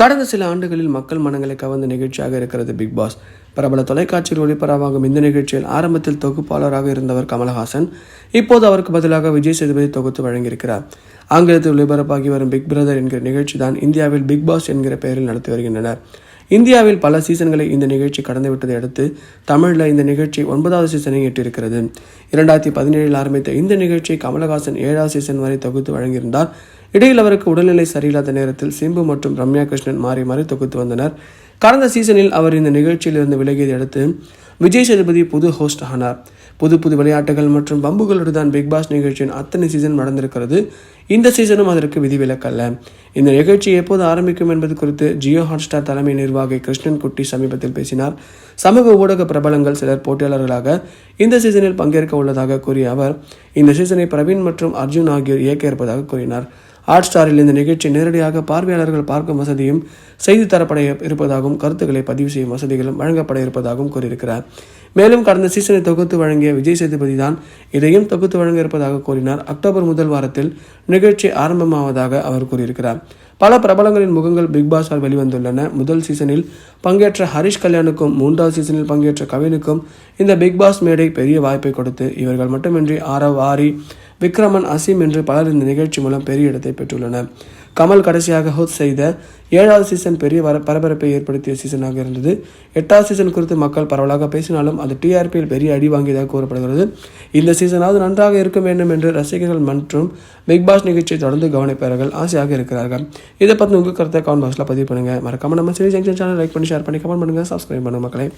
கடந்த சில ஆண்டுகளில் மக்கள் மனங்களை கவர்ந்த நிகழ்ச்சியாக இருக்கிறது பிக் பாஸ் பிரபல தொலைக்காட்சியில் ஒளிபரப்பாகும் இந்த நிகழ்ச்சியில் ஆரம்பத்தில் தொகுப்பாளராக இருந்தவர் கமலஹாசன் இப்போது அவருக்கு பதிலாக விஜய் சேதுபதி தொகுத்து வழங்கியிருக்கிறார். ஆங்கிலத்தில் ஒளிபரப்பாகி வரும் பிக் பிரதர் என்கிற நிகழ்ச்சி தான் இந்தியாவில் பிக் பாஸ் என்கிற பெயரில் நடத்தி வருகின்றனர். இந்தியாவில் பல சீசன்களை இந்த நிகழ்ச்சி கடந்துவிட்டதை அடுத்து தமிழில் இந்த நிகழ்ச்சி ஒன்பதாவது சீசனை எட்டியிருக்கிறது. இரண்டாயிரத்தி பதினேழில் ஆரம்பித்த இந்த நிகழ்ச்சி கமலஹாசன் ஏழாவது சீசன் வரை தொகுத்து வழங்கியிருந்தார். இடையில் அவருக்கு உடல்நிலை சரியில்லாத நேரத்தில் சிம்பு மற்றும் ரம்யா கிருஷ்ணன் மாறி மாறி தொகுத்து வந்தனர். கடந்த சீசனில் அவர் இந்த நிகழ்ச்சியிலிருந்து விலகியதை அடுத்து விஜய் சேதுபதி புது ஹோஸ்ட் ஆனார். புது புது விளையாட்டுகள் மற்றும் பம்புகளோடு தான் பிக் பாஸ் நிகழ்ச்சியின் அத்தனை சீசன் நடந்திருக்கிறது. இந்த சீசனும் அதற்கு விதிவிலக்கல்ல. இந்த நிகழ்ச்சி எப்போது ஆரம்பிக்கும் என்பது குறித்து ஜியோ ஹாட்ஸ்டார் தலைமை நிர்வாகி கிருஷ்ணன் குட்டி சமீபத்தில் பேசினார். சமூக ஊடக பிரபலங்கள் சிலர் போட்டியாளர்களாக இந்த சீசனில் பங்கேற்க உள்ளதாக கூறிய அவர் இந்த சீசனை பிரவீன் மற்றும் அர்ஜுன் ஆகியோர் இயக்க இருப்பதாக கூறினார். ஹாட் ஸ்டாரில் இந்த நிகழ்ச்சி நேரடியாக பார்வையாளர்கள் பார்க்கும் வசதியும் செய்தி தரப்பட இருப்பதாகவும் கருத்துக்களை பதிவு செய்யும் வசதிகளும் வழங்கப்பட இருப்பதாகவும் கூறியிருக்கிறார். மேலும் கடந்த சீசனை தொகுத்து வழங்கிய விஜய் சேதுபதி தான் இதையும் தொகுத்து வழங்க இருப்பதாக கூறினார். அக்டோபர் முதல் வாரத்தில் நிகழ்ச்சி ஆரம்பமாவதாக அவர் கூறியிருக்கிறார். பல பிரபலங்களின் முகங்கள் பிக் பாஸால் வெளிவந்துள்ளன. முதல் சீசனில் பங்கேற்ற ஹரிஷ் கல்யாணுக்கும் மூன்றாவது சீசனில் பங்கேற்ற கவினுக்கும் இந்த பிக் பாஸ் மேடை பெரிய வாய்ப்பை கொடுத்து இவர்கள் மட்டுமின்றி ஆரவ் ஆரி விக்ரமன் அசீம் என்று பலர் இந்த நிகழ்ச்சி மூலம் பெரிய இடத்தை பெற்றுள்ளனர். கமல் கடைசியாக ஹோஸ்ட் செய்த ஏழாவது சீசன் பெரிய வர பரபரப்பை ஏற்படுத்திய சீசனாக இருந்தது. எட்டாவது சீசன் குறித்து மக்கள் பரவலாக பேசினாலும் அது டிஆர்பியில் பெரிய அடி வாங்கியதாக கூறப்படுகிறது. இந்த சீசனாவது நன்றாக இருக்க வேண்டும் என்று ரசிகர்கள் மற்றும் பிக் பாஸ் நிகழ்ச்சியை தொடர்ந்து கவனிப்பார்கள் ஆசையாக இருக்கிறார்கள். இதை பற்றி உங்கள் கருத்தை கமெண்ட் பாக்ஸில் பதிவு பண்ணுங்கள் மறக்காமல் நம்ம சிறி ஜங்ஷன் சேனல் லைக் பண்ணி ஷேர் பண்ணி கமெண்ட் பண்ணுங்கள் சப்ஸ்கிரைப் பண்ணுங்கள் மக்களை.